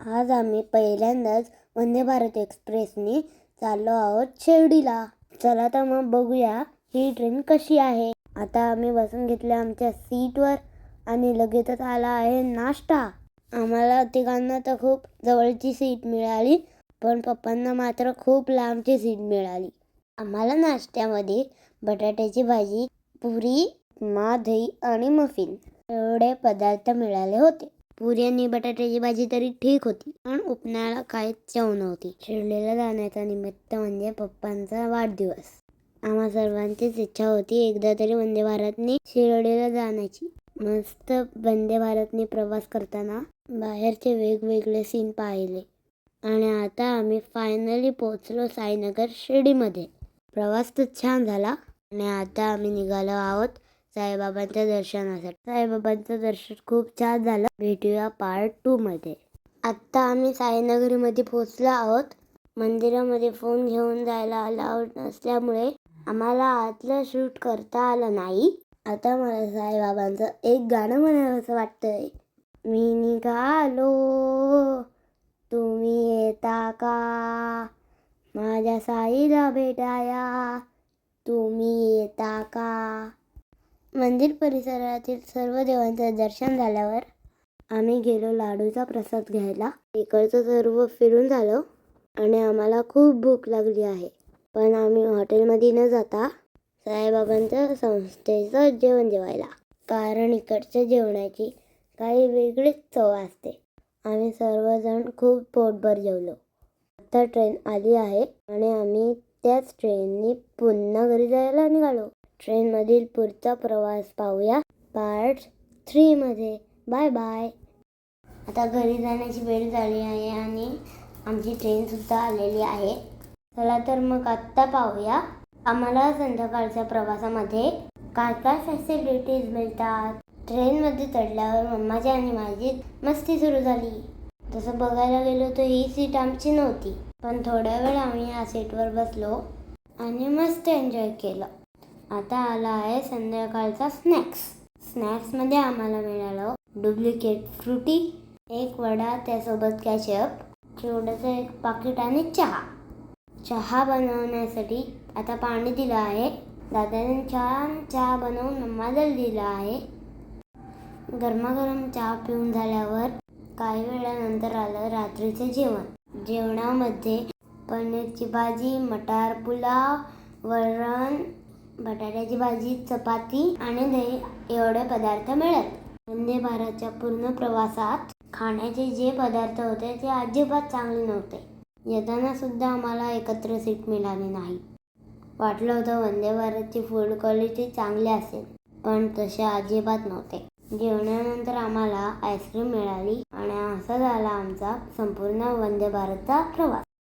आज आम्ही पहिल्यांदाच वंदे भारत एक्सप्रेसने चाललो आहोत शिर्डीला. चला तर मग बघूया ही ट्रेन कशी आहे. आता आम्ही बसून घेतल्या आमच्या सीटवर आणि लगेचच आला आहे नाश्ता. आम्हाला तिघांना तर खूप जवळची सीट मिळाली पण पप्पांना मात्र खूप लांबची सीट मिळाली. आम्हाला नाश्त्यामध्ये बटाट्याची भाजी पुरी मा दही आणि मफिन एवढे पदार्थ मिळाले होते. पुरी आणि बटाट्याची भाजी तरी ठीक होती पण उपनाला काहीच चव नव्हती. शिर्डीला जाण्याचा निमित्त म्हणजे पप्पांचा वाढदिवस. आम्हा सर्वांचीच इच्छा होती एकदा तरी वंदे भारतने शिर्डीला जाण्याची मस्त वंदे भारतने प्रवास करताना बाहेरचे वेगवेगळे सीन पाहिले. आणि आता आम्ही फायनली पोचलो साईनगर शिर्डीमध्ये. प्रवास तर छान झाला. आणि आता आम्ही निघालो आहोत साईबाबांच्या दर्शनासाठी. साईबाबांचं दर्शन खूप छान झालं. भेटूया पार्ट टू मध्ये. आत्ता आम्ही साईनगरीमध्ये पोहोचलो आहोत. मंदिरामध्ये फोन घेऊन जायला अलाउड नसल्यामुळे आम्हाला आतलं शूट करता आलं नाही. आता मला साईबाबांचं एक गाणं म्हणावंसं वाटतंय. मी निघालो. तुम्ही येता का? माझ्या साईला भेटाया. तुम्ही येता का? मंदिर परिसरातील सर्व देवांचं दर्शन झाल्यावर आम्ही गेलो लाडूचा प्रसाद घ्यायला. इकडचं सर्व फिरून झालं आणि आम्हाला खूप भूक लागली आहे. पण आम्ही हॉटेलमध्ये न जाता साईबाबांच्या संस्थेचं जेवण जेवायला. कारण इकडच्या जेवणाची काही वेगळीच चव असते. आम्ही सर्वजण खूप पोटभर जेवलो. आता ट्रेन आली आहे आणि आम्ही त्याच ट्रेननी पुन्हा घरी जायला निघालो. ट्रेनमधील पुढचा प्रवास पाहूया. पार्ट थ्रीमध्ये बाय बाय आता घरी जाण्याची वेळ झाली आहे आणि आमची ट्रेनसुद्धा आलेली आहे. चला तर मग आत्ता पाहूया. आम्हाला संध्याकाळच्या प्रवासामध्ये काय काय फॅसिलिटीज मिळतात? ट्रेनमध्ये चढल्यावर मम्माची आणि माझी मस्ती सुरू झाली. तसं बघायला गेलो तर ही सीट आमची नव्हती. पण थोड्या वेळ आम्ही या सीटवर बसलो आणि मस्त एन्जॉय केलं. आता आला आहे संध्याकाळचा स्नॅक्स. स्नॅक्समध्ये आम्हाला मिळालं डुप्लिकेट फ्रुटी एक वडा त्यासोबत कॅचअप चिवड्याचं एक पाकिट आणि चहा. चहा बनवण्यासाठी आता पाणी दिलं आहे. दादाने छान चहा बनवून मम्माला दिला आहे. गरमागरम चहा पिऊन झाल्यावर काही वेळानंतर आलं रात्रीचं जेवण. जेवणामध्ये पनीरची भाजी मटार पुलाव वरण बटाट्याची भाजी चपाती आणि दही एवढे पदार्थ मिळत. वंदे भारतच्या पूर्ण प्रवासात खाण्याचे जे पदार्थ होते ते अजिबात चांगले नव्हते. येताना सुद्धा आम्हाला एकत्र सीट मिळाली नाही. वाटलं होतं वंदे भारतची फूड क्वालिटी चांगली असेल पण तसे अजिबात नव्हते. जेवणानंतर आम्हाला आईस्क्रीम मिळाली आणि असा झाला आमचा संपूर्ण वंदे भारतचा प्रवास.